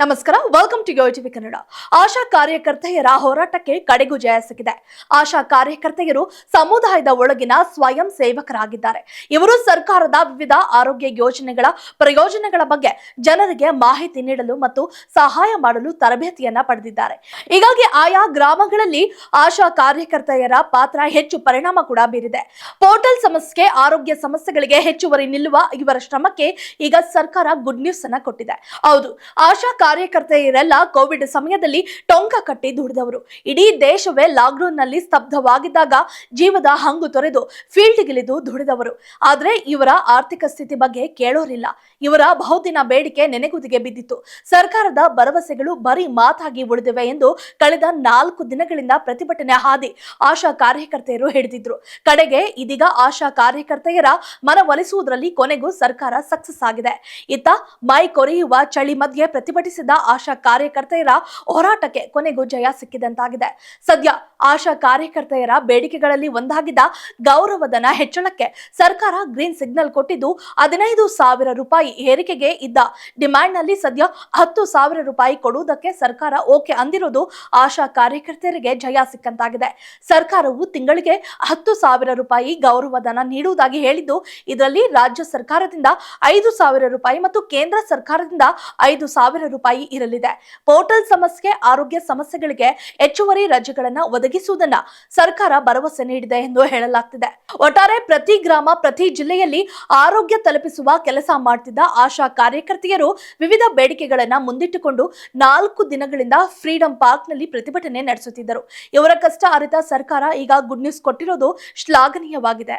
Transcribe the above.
ನಮಸ್ಕಾರ welcome to yo TV Kannada ASHA ಕಾರ್ಯಕರ್ತೆಯರ ಹೋರಾಟಕ್ಕೆ ಕಡೆಗು ಜಯ ಸಿಕ್ಕಿದೆ. ಆಶಾ ಕಾರ್ಯಕರ್ತೆಯರು ಸಮುದಾಯದ ಒಳಗಿನ ಸ್ವಯಂ ಸೇವಕರಾಗಿದ್ದಾರೆ. ಇವರು ಸರ್ಕಾರದ ವಿವಿಧ ಆರೋಗ್ಯ ಯೋಜನೆಗಳ ಪ್ರಯೋಜನಗಳ ಬಗ್ಗೆ ಜನರಿಗೆ ಮಾಹಿತಿ ನೀಡಲು ಮತ್ತು ಸಹಾಯ ಮಾಡಲು ತರಬೇತಿಯನ್ನ ಪಡೆದಿದ್ದಾರೆ. ಹೀಗಾಗಿ ಆಯಾ ಗ್ರಾಮಗಳಲ್ಲಿ ಆಶಾ ಕಾರ್ಯಕರ್ತೆಯರ ಪಾತ್ರ ಹೆಚ್ಚು ಪರಿಣಾಮ ಕೂಡ ಬೀರಿದೆ. ಪೋರ್ಟಲ್ ಸಮಸ್ಯೆ, ಆರೋಗ್ಯ ಸಮಸ್ಯೆಗಳಿಗೆ ಹೆಚ್ಚುವರಿ ನಿಲ್ಲುವ ಇವರ ಶ್ರಮಕ್ಕೆ ಈಗ ಸರ್ಕಾರ ಗುಡ್ ನ್ಯೂಸ್ ಅನ್ನ ಕೊಟ್ಟಿದೆ. ಹೌದು, ಆಶಾ ಕಾರ್ಯಕರ್ತೆಯರೆಲ್ಲ ಕೋವಿಡ್ ಸಮಯದಲ್ಲಿ ಟೊಂಕ ಕಟ್ಟಿ ದುಡಿದವರು. ಇಡೀ ದೇಶವೇ ಲಾಕ್ಡೌನ್ನಲ್ಲಿ ಸ್ತಬ್ಧವಾಗಿದ್ದಾಗ ಜೀವದ ಹಂಗು ತೊರೆದು ಫೀಲ್ಡ್ಗಿಳಿದು ದುಡಿದವರು. ಆದ್ರೆ ಇವರ ಆರ್ಥಿಕ ಸ್ಥಿತಿ ಬಗ್ಗೆ ಕೇಳೋರಿಲ್ಲ. ಇವರ ಬಹುದಿನ ಬೇಡಿಕೆ ನೆನೆಗುದಿಗೆ ಬಿದ್ದಿತ್ತು. ಸರ್ಕಾರದ ಭರವಸೆಗಳು ಬರೀ ಮಾತಾಗಿ ಉಳಿದಿವೆ ಎಂದು ಕಳೆದ ನಾಲ್ಕು ದಿನಗಳಿಂದ ಪ್ರತಿಭಟನೆ ಹಾದಿ ಆಶಾ ಕಾರ್ಯಕರ್ತೆಯರು ಹಿಡಿದಿದ್ರು. ಕಡೆಗೆ ಇದೀಗ ಆಶಾ ಕಾರ್ಯಕರ್ತೆಯರ ಮನವೊಲಿಸುವುದರಲ್ಲಿ ಕೊನೆಗೂ ಸರ್ಕಾರ ಸಕ್ಸಸ್ ಆಗಿದೆ. ಇತ್ತ ಮೈ ಕೊರೆಯುವ ಚಳಿ ಮಧ್ಯೆ ಪ್ರತಿಭಟಿಸಿದ ಆಶಾ ಕಾರ್ಯಕರ್ತೆಯರ ಹೋರಾಟಕ್ಕೆ ಕೊನೆಗೂ ಜಯ ಸಿಕ್ಕಿದಂತಾಗಿದೆ. ಸದ್ಯ ಆಶಾ ಕಾರ್ಯಕರ್ತೆಯರ ಬೇಡಿಕೆಗಳಲ್ಲಿ ಒಂದಾಗಿದ್ದ ಗೌರವಧನ ಹೆಚ್ಚಳಕ್ಕೆ ಸರ್ಕಾರ ಗ್ರೀನ್ ಸಿಗ್ನಲ್ ಕೊಟ್ಟಿದ್ದು ಹದಿನೈದು ಸಾವಿರ ರೂಪಾಯಿ ಏರಿಕೆಗೆ ಇದ್ದ. ಡಿಮ್ಯಾಂಡ್ನಲ್ಲಿ ಸದ್ಯ ಹತ್ತು ಸಾವಿರ ರೂಪಾಯಿ ಕೊಡುವುದಕ್ಕೆ ಸರ್ಕಾರ ಓಕೆ ಅಂದಿರುವುದು ಆಶಾ ಕಾರ್ಯಕರ್ತೆಯರಿಗೆ ಜಯ ಸಿಕ್ಕಂತಾಗಿದೆ. ಸರ್ಕಾರವು ತಿಂಗಳಿಗೆ ಹತ್ತು ಸಾವಿರ ರೂಪಾಯಿ ಗೌರವಧನ ನೀಡುವುದಾಗಿ ಹೇಳಿದ್ದು, ಇದರಲ್ಲಿ ರಾಜ್ಯ ಸರ್ಕಾರದಿಂದ ಐದು ಸಾವಿರ ರೂಪಾಯಿ ಮತ್ತು ಕೇಂದ್ರ ಸರ್ಕಾರದಿಂದ ಐದು ಸಾವಿರ ರೂಪಾಯಿ ಇರಲಿದೆ. ಪೋರ್ಟಲ್ ಸಮಸ್ಯೆ, ಆರೋಗ್ಯ ಸಮಸ್ಯೆಗಳಿಗೆ ಹೆಚ್ಚುವರಿ ರಜೆಗಳನ್ನು ಒದಗಿಸುವುದನ್ನ ಸರ್ಕಾರ ಭರವಸೆ ನೀಡಿದೆ ಎಂದು ಹೇಳಲಾಗ್ತಿದೆ. ಒಟ್ಟಾರೆ ಪ್ರತಿ ಗ್ರಾಮ, ಪ್ರತಿ ಜಿಲ್ಲೆಯಲ್ಲಿ ಆರೋಗ್ಯ ತಲುಪಿಸುವ ಕೆಲಸ ಮಾಡ್ತಿದ್ದ ಆಶಾ ಕಾರ್ಯಕರ್ತೆಯರು ವಿವಿಧ ಬೇಡಿಕೆಗಳನ್ನ ಮುಂದಿಟ್ಟುಕೊಂಡು ನಾಲ್ಕು ದಿನಗಳಿಂದ ಫ್ರೀಡಂ ಪಾರ್ಕ್ನಲ್ಲಿ ಪ್ರತಿಭಟನೆ ನಡೆಸುತ್ತಿದ್ದರು. ಇವರ ಕಷ್ಟ ಅರಿತ ಸರ್ಕಾರ ಈಗ ಗುಡ್ ನ್ಯೂಸ್ ಕೊಟ್ಟಿರೋದು ಶ್ಲಾಘನೀಯವಾಗಿದೆ.